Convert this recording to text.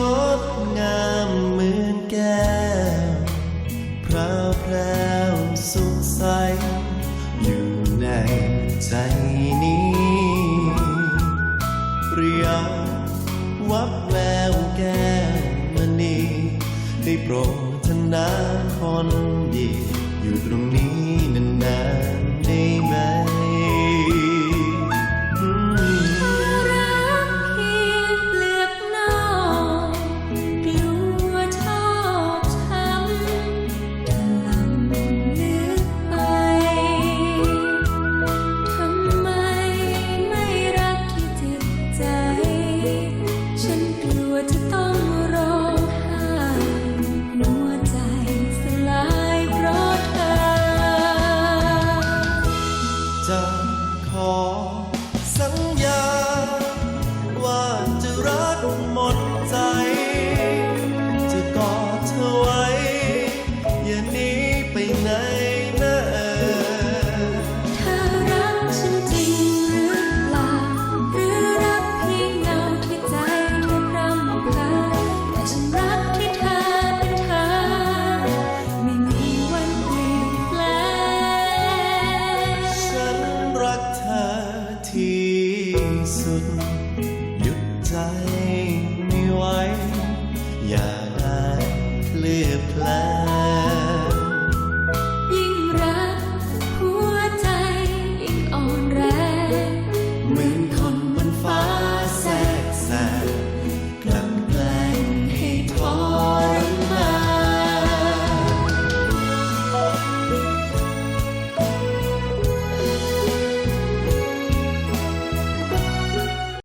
งดงามเหมือนแก้วพระแพรวสุขใส อยู่ในใจนี้ เรียววับแววแก้วมณีได้โปรดทนาคนดีอยู่ตรงนี้ 더 สุดหยุดใจไม่ไหว